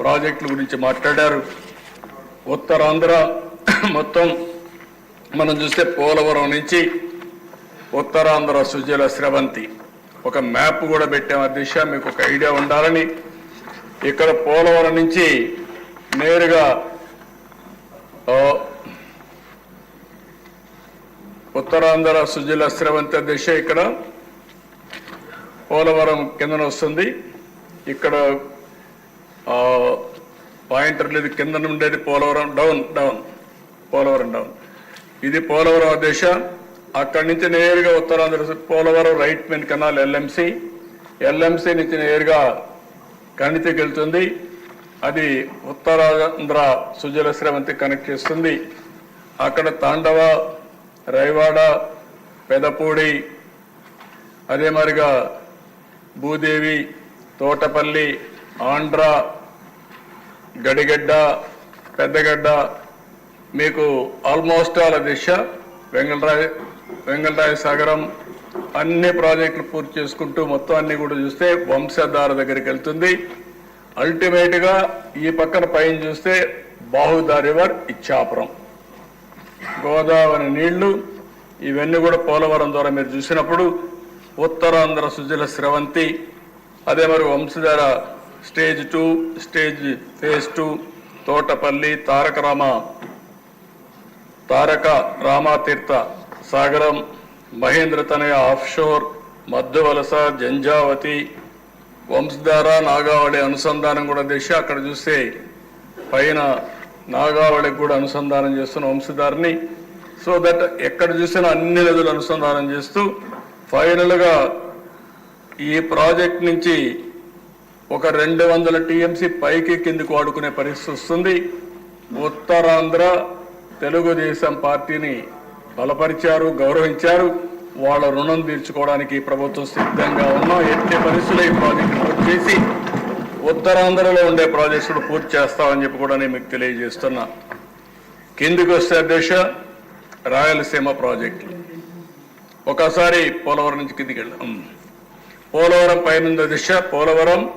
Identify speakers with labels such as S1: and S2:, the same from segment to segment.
S1: ప్రాజెక్టుల గురించి మాట్లాడారు. ఉత్తరాంధ్ర మొత్తం మనం చూస్తే పోలవరం నుంచి ఉత్తరాంధ్ర సుజల స్రవంతి. ఒక మ్యాప్ కూడా పెట్టాం. దిశ మీకు ఒక ఐడియా ఉండాలని. ఇక్కడ పోలవరం నుంచి నేరుగా ఉత్తరాంధ్ర సుజల స్రవంతి దిశ ఇక్కడ పోలవరం కిందన వస్తుంది. ఇక్కడ పాయింటర్ లేదు కింద ఉండేది Polavaram down down Polavaram down. ఇది పోలవరం దిశ. అక్కడి నుంచి నేరుగా Uttarandhra Polavaram right main canal LMC. LMC నుంచి నేరుగా కణితికి వెళ్తుంది. అది ఉత్తరాంధ్ర సుజల శ్రవంతి కనెక్ట్ చేస్తుంది. అక్కడ తాండవ రైవాడ పెదపూడి అదే మరిగా భూదేవి తోటపల్లి ఆంధ్ర గడిగడ్డ పెద్దగడ్డ మీకు ఆల్మోస్ట్ ఆల్ దిశ వెంగళరాయ వెంగళరాయ సాగరం అన్ని ప్రాజెక్టులు పూర్తి చేసుకుంటూ మొత్తం అన్ని కూడా చూస్తే వంశధార దగ్గరికి వెళ్తుంది. అల్టిమేట్గా ఈ పక్కన పైన చూస్తే బాహుదా రివర్ ఇచ్చాపురం. గోదావరి నీళ్ళు ఇవన్నీ కూడా పోలవరం ద్వారా మీరు చూసినప్పుడు ఉత్తరాంధ్ర సుజల స్రవంతి అదే మరి Vamsadhara stage two stage phase two Thotapalli Taraka Rama Taraka Ramatheertha Sagaram Mahendra Tanaya offshore Madhyavalasa Janjavathi Vamsadhara Nagavali అనుసంధానం కూడా దిశ అక్కడ చూస్తే పైన నాగావళికి కూడా అనుసంధానం చేస్తున్న వంశధారని. సో దట్ ఎక్కడ చూసినా అన్ని నదులు అనుసంధానం చేస్తూ ఫైనల్గా ఈ ప్రాజెక్ట్ నుంచి ఒక రెండు వందల టీఎంసీ పైకి కిందికి వాడుకునే పరిస్థితి వస్తుంది. ఉత్తరాంధ్ర తెలుగుదేశం పార్టీని బలపరిచారు గౌరవించారు. వాళ్ళ రుణం తీర్చుకోవడానికి ప్రభుత్వం సిద్ధంగా ఉన్నాం ఎట్టి పరిస్థితుల్లో ఈ ప్రాజెక్టు పూర్తి చేసి ఉత్తరాంధ్రలో ఉండే ప్రాజెక్టులు పూర్తి చేస్తామని చెప్పి కూడా నేను మీకు తెలియజేస్తున్నా. కిందికి వస్తే అధ్యక్ష రాయలసీమ ప్రాజెక్టులు. ఒకసారి పోలవరం నుంచి కిందికి వెళ్ళాం. పోలవరం పైన దిశ పోలవరం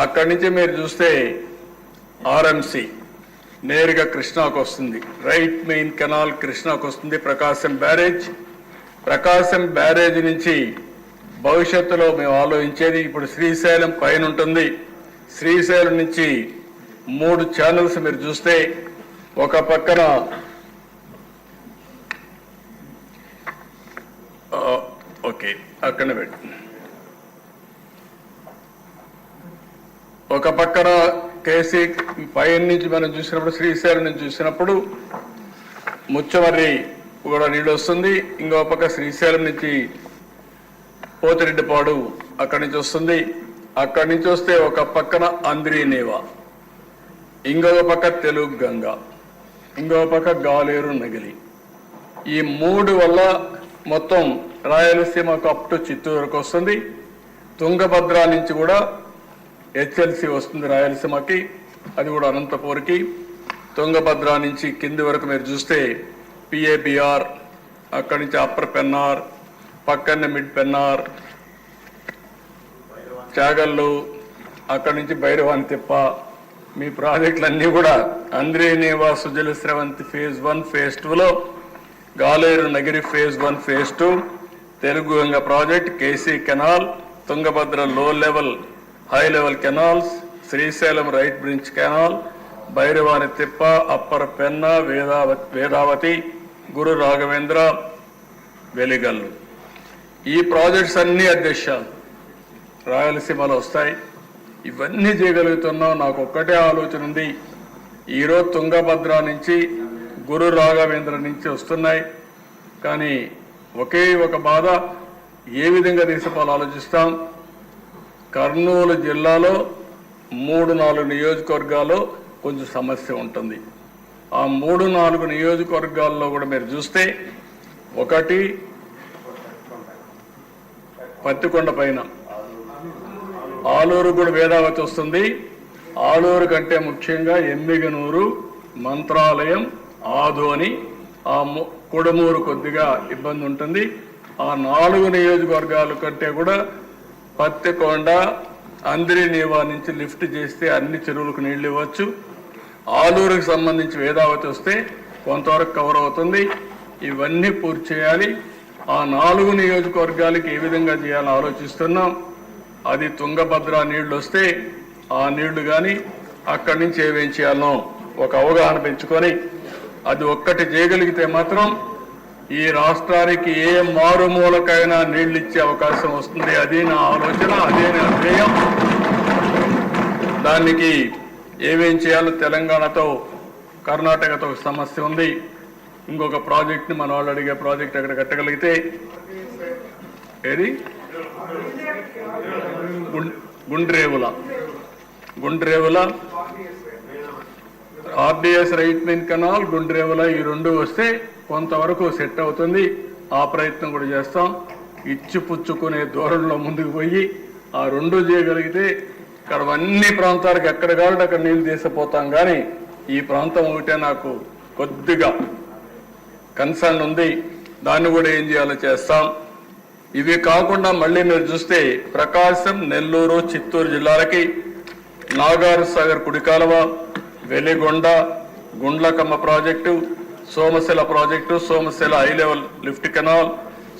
S1: అక్కడి నుంచి మీరు చూస్తే ఆర్ఎంసి నేరుగా కృష్ణాకు వస్తుంది. రైట్ మెయిన్ కెనాల్ కృష్ణాకు వస్తుంది. ప్రకాశం బ్యారేజ్. ప్రకాశం బ్యారేజ్ నుంచి భవిష్యత్తులో మేము ఆలోచించేది ఇప్పుడు శ్రీశైలం పైన ఉంటుంది. శ్రీశైలం నుంచి మూడు ఛానల్స్ మీరు చూస్తే ఒక పక్కన ఓకే అక్కడ పెట్టు. ఒక పక్కన కేసీ పైన నుంచి మనం చూసినప్పుడు శ్రీశైలం నుంచి చూసినప్పుడు ముచ్చవర్రి కూడా నీళ్ళు వస్తుంది. ఇంకో పక్క శ్రీశైలం నుంచి పోతిరెడ్డిపాడు అక్కడి నుంచి వస్తుంది. అక్కడి నుంచి వస్తే ఒక పక్కన అంద్రీనేవా. ఇంకొక పక్క తెలుగు గంగ. ఇంకొక పక్క గాలేరు నగిలి. ఈ మూడు వల్ల మొత్తం రాయలసీమకు అప్ టు చిత్తూరుకు వస్తుంది. తుంగభద్ర నుంచి కూడా హెచ్ఎల్సి వస్తుంది రాయలసీమకి. అది కూడా అనంతపూర్కి తుంగభద్ర నుంచి కింది వరకు మీరు చూస్తే పిఏబిఆర్ అక్కడి నుంచి అప్పర్ పెన్నార్ పక్కనే మిడ్ పెన్నార్ చాగల్లు అక్కడి నుంచి భైరవాని తిప్ప. మీ ప్రాజెక్టులన్నీ కూడా అంద్రేనేవా Sujala Sravanthi phase one phase టూలో Galeru Nagari phase one phase two Telugu Ganga project KC canal Tungabhadra low level high level canals Srisailam right bridge canal Bhairavani Tippa upper Penna Vedavathi Vedavathi గురు రాఘవేంద్ర వెలిగల్లు. ఈ projects అన్ని అధ్యక్ష రాయలసీమలో వస్తాయి. ఇవన్నీ చేయగలుగుతున్నాం. నాకు ఒక్కటే ఆలోచన ఉంది. ఈరోజు తుంగభద్ర నుంచి గురు రాఘవేంద్ర నుంచి వస్తున్నాయి. కానీ ఒకే ఒక బాధ ఏ విధంగా తీసుకోవాలో ఆలోచిస్తాం. కర్నూలు జిల్లాలో మూడు నాలుగు నియోజకవర్గాల్లో కొంచెం సమస్య ఉంటుంది. ఆ మూడు నాలుగు నియోజకవర్గాల్లో కూడా మీరు చూస్తే ఒకటి పత్తికొండ పైన. ఆలూరు కూడా వేదావతి వస్తుంది. ఆలూరు కంటే ముఖ్యంగా ఎమ్మిగనూరు మంత్రాలయం ఆదోని ఆ కొడమూరు కుడమూరు కొద్దిగా ఇబ్బంది ఉంటుంది. ఆ నాలుగు నియోజకవర్గాల కంటే కూడా పత్తికొండ అందిరి నీవా నుంచి లిఫ్ట్ చేస్తే అన్ని చెరువులకు నీళ్ళు ఇవ్వచ్చు. ఆలూరుకు సంబంధించి వేదావతి వస్తే కొంతవరకు కవర్ అవుతుంది. ఇవన్నీ పూర్తి చేయాలి. ఆ నాలుగు నియోజకవర్గాలకి ఏ విధంగా చేయాలని ఆలోచిస్తున్నాం. అది తుంగభద్ర నీళ్ళు వస్తే ఆ నీళ్ళు కానీ అక్కడి నుంచి ఏమేం చేయాలనో ఒక అవగాహన పెంచుకొని అది ఒక్కటి చేయగలిగితే మాత్రం ఈ రాష్ట్రానికి ఏ మారుమూలకైనా నీళ్ళు ఇచ్చే అవకాశం వస్తుంది. అదే నా ఆలోచన అదే నా ధ్యేయం. దానికి ఏమేం చేయాలో తెలంగాణతో కర్ణాటకతో ఒక సమస్య ఉంది. ఇంకొక ప్రాజెక్ట్ని మన వాళ్ళు అడిగే ప్రాజెక్ట్ అక్కడ కట్టగలిగితే ఏది? Gundrevula. Gundrevula RDS right main canal Gundrevula ఈ రెండు వస్తే కొంతవరకు సెట్ అవుతుంది. ఆ ప్రయత్నం కూడా చేస్తాం. ఇచ్చి పుచ్చుకునే దూరంలో ముందుకు పోయి ఆ రెండు చేయగలిగితే ఇక్కడ అన్ని ప్రాంతాలకు ఎక్కడ కావాలంటే అక్కడ నీళ్ళు తీసిపోతాం. కానీ ఈ ప్రాంతం ఒకటే నాకు కొద్దిగా కన్సర్న్ ఉంది. దాన్ని కూడా ఏం చేయాలో చేస్తాం. ఇవి కాకుండా మళ్ళీ మీరు చూస్తే ప్రకాశం నెల్లూరు చిత్తూరు జిల్లాలకి Nagar Sagar కుడికాలవ Veligonda Gundlakamma project Somasila project Somasila high level lift canal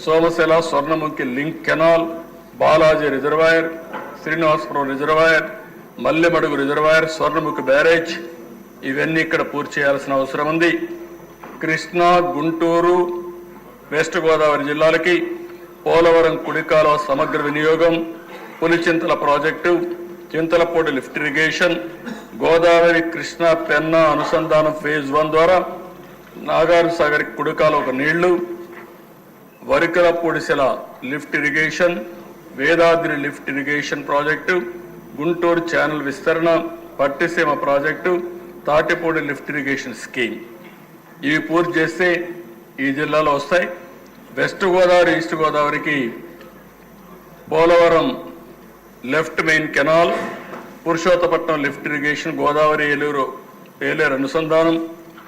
S1: Somasila Swarnamukhi link canal Balaji reservoir Srinivasapuram reservoir Mallemadugu reservoir Swarnamukhi barrage ఇవన్నీ ఇక్కడ పూర్తి చేయాల్సిన అవసరం ఉంది. కృష్ణా గుంటూరు వెస్ట్ గోదావరి జిల్లాలకి పోలవరం కుడికాలువ సమగ్ర వినియోగం Pulichintala project Chintalapudi lift irrigation Godavari Krishna Penna అనుసంధానం ఫేజ్ వన్ ద్వారా నాగారు సాగర్ కుడికాల ఒక నీళ్ళు Varikapudisela lift irrigation Vedadri lift irrigation project Guntur channel విస్తరణ Pattiseema project Tatipudi lift irrigation scheme. ఇవి పూర్తి చేస్తే ఈ జిల్లాలో వస్తాయి. వెస్ట్ గోదావరి ఈస్ట్ గోదావరికి Polavaram left main canal Purushothapatnam lift irrigation Godavari Eluru Yeleru అనుసంధానం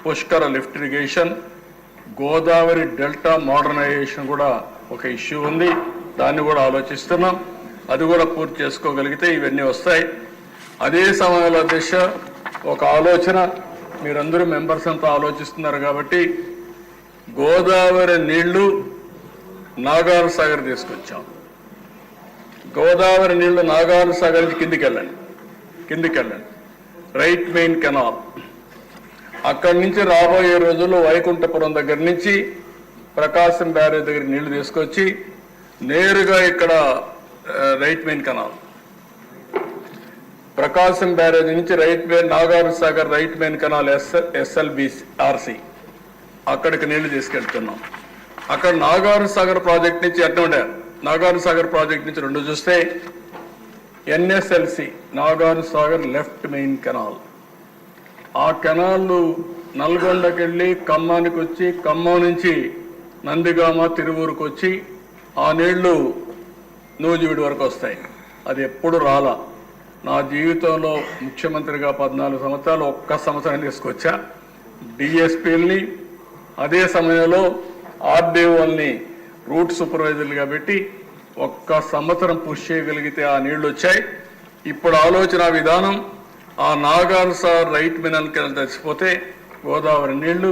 S1: Pushkara lift irrigation Godavari delta modernisation కూడా ఒక ఇష్యూ ఉంది. దాన్ని కూడా ఆలోచిస్తున్నాం. అది కూడా పూర్తి చేసుకోగలిగితే ఇవన్నీ వస్తాయి. అదే సమయంలో దిశ ఒక ఆలోచన. మీరందరూ మెంబర్స్ అంతా ఆలోచిస్తున్నారు కాబట్టి గోదావరి నీళ్ళు నాగార్ సాగర్ తీసుకొచ్చాం. గోదావరి నీళ్ళు నాగార్ సాగర్ నుంచి కిందికి వెళ్ళండి. కిందికి వెళ్ళండి. Right main canal. అక్కడి నుంచి రాబోయే రోజుల్లో వైకుంఠపురం దగ్గర నుంచి ప్రకాశం బ్యారేజ్ దగ్గర నీళ్ళు తీసుకొచ్చి నేరుగా ఇక్కడ right main canal Prakasam barrage నుంచి right main Nagar Sagar right main canal S SLB RC. అక్కడికి నీళ్ళు తీసుకెళ్తున్నాం. అక్కడ నాగార్ సాగర్ ప్రాజెక్ట్ నుంచి ఎట్లా ఉండే. సాగర్ ప్రాజెక్ట్ నుంచి రెండు చూస్తే NSLC Nagar Sagar left main canal ఆ కెనాళ్ళు నల్గొండకి వెళ్ళి ఖమ్మానికి వచ్చి ఖమ్మం నుంచి నందిగామ తిరువూరుకు వచ్చి ఆ నీళ్ళు నూజివీడు వరకు వస్తాయి అది ఎప్పుడు రాలా. నా జీవితంలో ముఖ్యమంత్రిగా పద్నాలుగు సంవత్సరాలు ఒక్క సంవత్సరం తీసుకొచ్చా. డిఎస్పీల్ని అదే సమయంలో ఆర్డీఓల్ని రూట్ సూపర్వైజర్లుగా పెట్టి ఒక్క సంవత్సరం పుష్ చేయగలిగితే ఆ నీళ్ళు వచ్చాయి ఇప్పుడు ఆలోచన విధానం ఆ నాగార్సార్ రైట్ మినల్కెళ్ళి తెచ్చిపోతే గోదావరి నీళ్ళు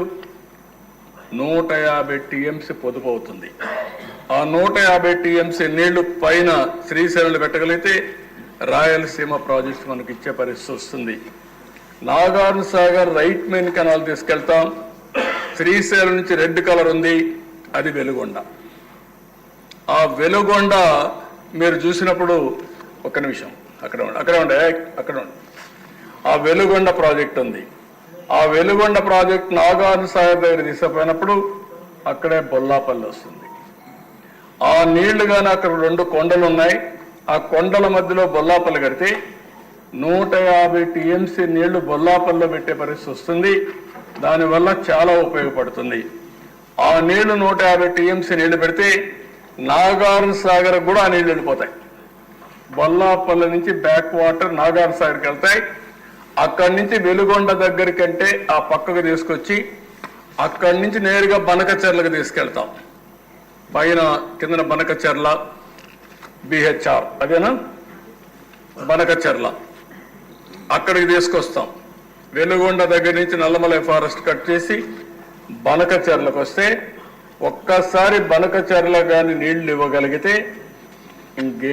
S1: నూట యాభై టీఎంసీ పొదుపు అవుతుంది. ఆ నూట యాభై టీఎంసీ నీళ్ళు పైన శ్రీశైలం పెట్టగలిగితే రాయలసీమ ప్రాజెక్ట్ మనకి ఇచ్చే పరిస్థితి వస్తుంది. Nagarjuna Sagar right main canal తీసుకెళ్తాం. శ్రీశైలం నుంచి రెడ్ కలర్ ఉంది. అది వెలుగొండ. ఆ వెలుగొండ మీరు చూసినప్పుడు ఒక్క నిమిషం. అక్కడ ఉండి అక్కడ ఉండే అక్కడ ఉండి. ఆ వెలుగొండ ప్రాజెక్ట్ ఉంది. ఆ వెలుగొండ ప్రాజెక్ట్ నాగార్జున సాగర్ దగ్గర తీసుకుపోయినప్పుడు అక్కడే బొల్లాపల్లి వస్తుంది. ఆ నీళ్ళు కానీ అక్కడ రెండు కొండలు ఉన్నాయి. ఆ కొండల మధ్యలో బొల్లాపల్లి కడితే నూట యాభై టీఎంసీ నీళ్ళు బొల్లాపల్లిలో పెట్టే పరిస్థితి వస్తుంది. దానివల్ల చాలా ఉపయోగపడుతుంది. ఆ నీళ్ళు నూట యాభై టీఎంసీ నీళ్ళు పెడితే నాగార్జున సాగర్ కూడా ఆ నీళ్ళు వెళ్ళిపోతాయి. బొల్లాపల్లి నుంచి బ్యాక్ వాటర్ నాగార్ సాగర్కి వెళ్తాయి. అక్కడి నుంచి వెలుగొండ దగ్గరికంటే ఆ పక్కకు తీసుకొచ్చి అక్కడి నుంచి నేరుగా బనకచెర్లకు తీసుకెళ్తాం. పైన కిందన బనకచెర్ల బిహెచ్ఆర్ అదేనా? బనకచెర్ల. అక్కడికి తీసుకొస్తాం. వెలుగొండ దగ్గర నుంచి నల్లమలై ఫారెస్ట్ కట్ చేసి బనకచెర్లకు వస్తే ఒక్కసారి బనకచెర్ల కానీ నీళ్ళు ఇవ్వగలిగితే ఇంకే